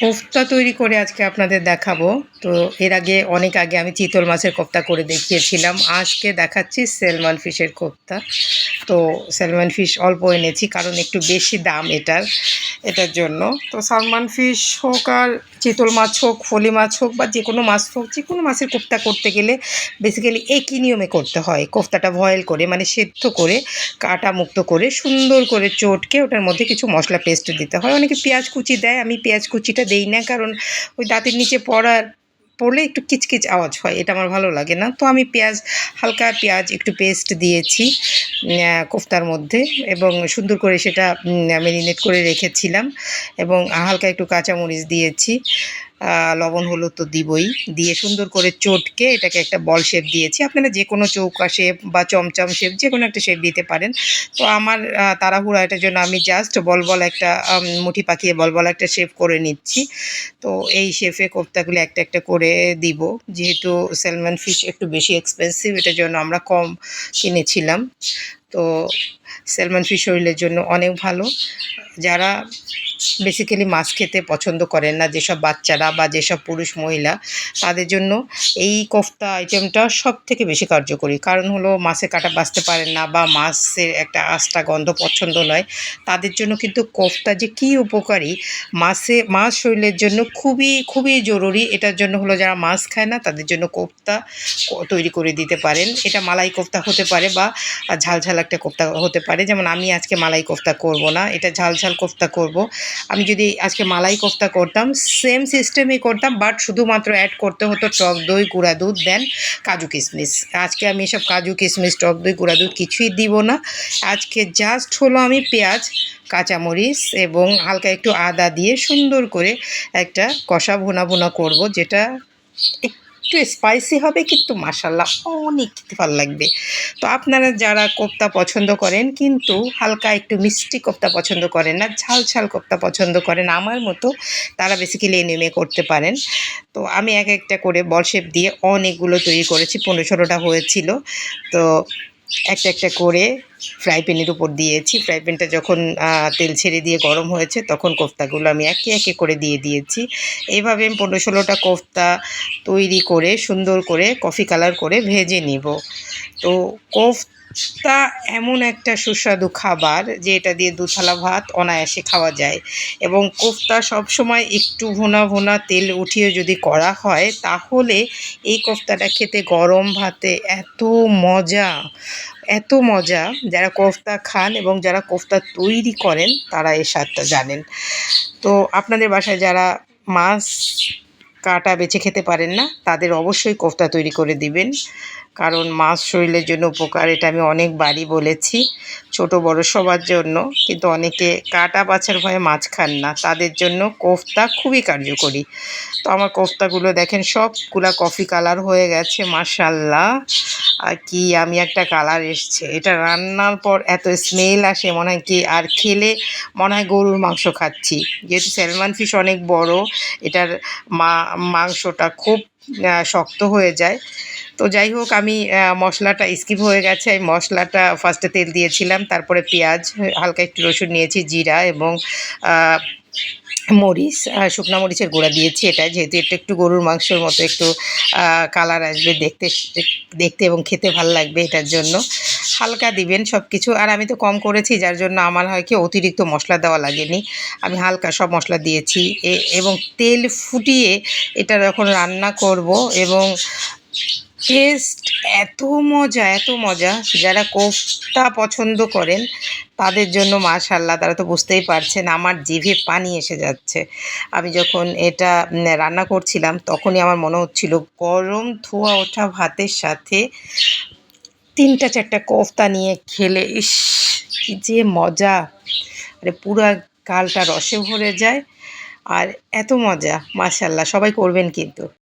কোফতা তৈরি করে আজকে আপনাদের দেখাবো। তো এর আগে, অনেক আগে আমি চিতল মাছের কোফতা করে দেখিয়েছিলাম। আজকে দেখাচ্ছি সেলমান ফিশের কোফতা। তো স্যালমন ফিশ অল্প এনেছি, কারণ একটু বেশি দাম এটার এটার জন্য। তো সালমান ফিশ হোক আর চিতল মাছ হোক, ফলি মাছ হোক বা যে কোনো মাছ হোক, যে কোনো মাছের কোফতা করতে গেলে বেসিক্যালি একই নিয়মে করতে হয়। কোফতাটা ভয়েল করে মানে সেদ্ধ করে, কাটা মুক্ত করে, সুন্দর করে চটকে ওটার মধ্যে কিছু মশলা পেস্ট দিতে হয়। অনেকে পেঁয়াজ কুচি দেয়, আমি পেঁয়াজ কুচিটা দেই না, কারণ ওই দাঁতের নিচে পড়ার পড়লে একটু কিচকিচ আওয়াজ হয়, এটা আমার ভালো লাগে না। তো আমি পেঁয়াজ, হালকা পেঁয়াজ একটু পেস্ট দিয়েছি কোফতার মধ্যে এবং সুন্দর করে সেটা ম্যারিনেট করে রেখেছিলাম এবং হালকা একটু কাঁচামরিচ দিয়েছি। লবণ, হলুদ তো দিবই। দিয়ে সুন্দর করে চটকে এটাকে একটা বল শেপ দিয়েছি। আপনারা যে কোনো চৌকা শেপ বা চমচম শেপ যে কোনো একটা শেপ দিতে পারেন। তো আমার তাড়াহুড়া এটার জন্য আমি জাস্ট বল বল একটা মুঠি পাকিয়ে বল বল একটা শেপ করে নিচ্ছি। তো এই শেফে কোফতাগুলো একটা একটা করে দিব। যেহেতু স্যালমন ফিশ একটু বেশি এক্সপেন্সিভ এটার জন্য আমরা কম কিনেছিলাম। তো স্যালমন ফিশ শরীরের জন্য অনেক ভালো। যারা বেসিক্যালি মাছ খেতে পছন্দ করেন না, যেসব বাচ্চারা বা যেসব পুরুষ মহিলা, তাদের জন্য এই কোফতা আইটেমটা সব থেকে বেশি কার্যকরী। কারণ হলো মাছে কাটা বাঁচতে পারেন না বা মাছের একটা আস্তা গন্ধ পছন্দ নয়। তাদের জন্য কিন্তু কোফতা যে কী উপকারী, মাছে, মাছ শরীরের জন্য খুবই খুবই জরুরি। এটার জন্য হলো যারা মাছ খায় না, তাদের জন্য কোফতা তৈরি করে দিতে পারেন। এটা মালাই কোফতা হতে পারে বা ঝাল ঝাল একটা কোফতা হতে পারে। যেমন আমি আজকে মালাই কোফতা করব না, এটা ঝাল ঝাল কোফতা করব। আমি যদি আজকে মালাই কোফতা করতাম সেম সিস্টেমই করতাম বাট শুধুমাত্র অ্যাড করতে হতো টক দই, গুঁড়া দুধ দেন কাজু কিশমিশ আজকে আমি এসব কাজু কিশমিশ টক দই, গুঁড়া দুধ কিছুই দিব না। আজকে জাস্ট হলো আমি পেঁয়াজ, কাঁচামরিচ এবং হালকা একটু আদা দিয়ে সুন্দর করে একটা কষা ভুনা ভুনা করব, যেটা একটু স্পাইসি হবে, কিন্তু মাসাল্লাহ অনেক ভালো লাগবে। তো আপনারা যারা কোপ্তা পছন্দ করেন, কিন্তু হালকা একটু মিষ্টি কোপ্তা পছন্দ করেন না, ঝাল ঝাল কোপ্তা পছন্দ করেন, আমার মতো তারা বেসিক্যালি নেমে করতে পারেন। তো আমি এক একটা করে বলশেপ দিয়ে অনেকগুলো তৈরি করেছি, পনেরো ষোলোটা হয়েছিল। তো একটা একটা করে ফ্রাই প্যানের উপর দিয়েছি। ফ্রাই প্যানটা যখন তেল ছেড়ে দিয়ে গরম হয়েছে, তখন কোফতাগুলো আমি একে একে করে দিয়ে দিয়েছি। এইভাবে আমি পনেরো ষোলোটা কোফতা তৈরি করে, সুন্দর করে কফি কালার করে ভেজে নিব। তো কোফতা এমন একটা সুস্বাদু খাবার যে এটা দিয়ে দু থালা ভাত অনায়াসে খাওয়া যায়। এবং কোফতা সবসময় একটু ভোনা ভোনা তেল উঠিয়ে যদি করা হয়, তাহলে এই কোফতাটা খেতে গরম ভাতে এত মজা এত মজা। যারা কোফতা খান এবং যারা কোফতা তৈরি করেন, তারা এই স্বাদটা জানেন। তো আপনাদের বাসায় যারা মাছ কাটা বেছে খেতে পারেন না, তাদের অবশ্যই কোফতা তৈরি করে দিবেন। কারণ মাছ শরীরের জন্য উপকার, এটা আমি অনেকবারই বলেছি, ছোট বড় সবার জন্য। কিন্তু অনেকে কাটা বাছার ভয়ে মাছ খান না, তাদের জন্য কোফতা খুবই কার্যকরী। তো আমার কোফতাগুলো দেখেন, সবগুলা কফি কালার হয়ে গেছে মাসাল্লাহ আর কি, আমি একটা কালার এসছে। এটা রান্নার পর এত স্মেল আসে, মনে হয় কি আর খেলে মনে হয় গরুর মাংস খাচ্ছি। যেহেতু স্যালমান ফিশ অনেক বড়, এটার মা, মাংসটা খুব শক্ত হয়ে যায়। তো যাই হোক, আমি মশলাটা স্কিপ হয়ে গেছে। আমি মশলাটা ফার্স্টে তেল দিয়েছিলাম, তারপরে পেঁয়াজ, হালকা একটু রসুন নিয়েছি, জিরা এবং মরিচ শুকনো মরিচের গুঁড়া দিয়েছি এটা, যেহেতু এটা একটু গরুর মাংসের মতো একটু কালার আসবে দেখতে দেখতে এবং খেতে ভালো লাগবে এটার জন্য। হালকা দিবেন সব কিছু আর আমি তো কম করেছি, যার জন্য আমার হয় কি অতিরিক্ত মশলা দেওয়া লাগেনি। আমি হালকা সব মশলা দিয়েছি এবং তেল ফুটিয়ে এটা যখন রান্না করব এবং টেস্ট এত মজা এত মজা। যারা কোফতা পছন্দ করেন, তাদের জন্য মাশাল্লাহ তারা তো বুঝতেই পারছেন আমার জিভে পানি এসে যাচ্ছে। আমি যখন এটা রান্না করছিলাম, তখনই আমার মনে হচ্ছিল গরম ধোয়া ওঠা ভাতের সাথে তিনটা চারটা কোফতা নিয়ে খেলে, ইস যে মজা। আরে পুরো গালটা রসে ভরে যায়। আর এত মজা মাশাল্লাহ সবাই করবেন কিন্তু।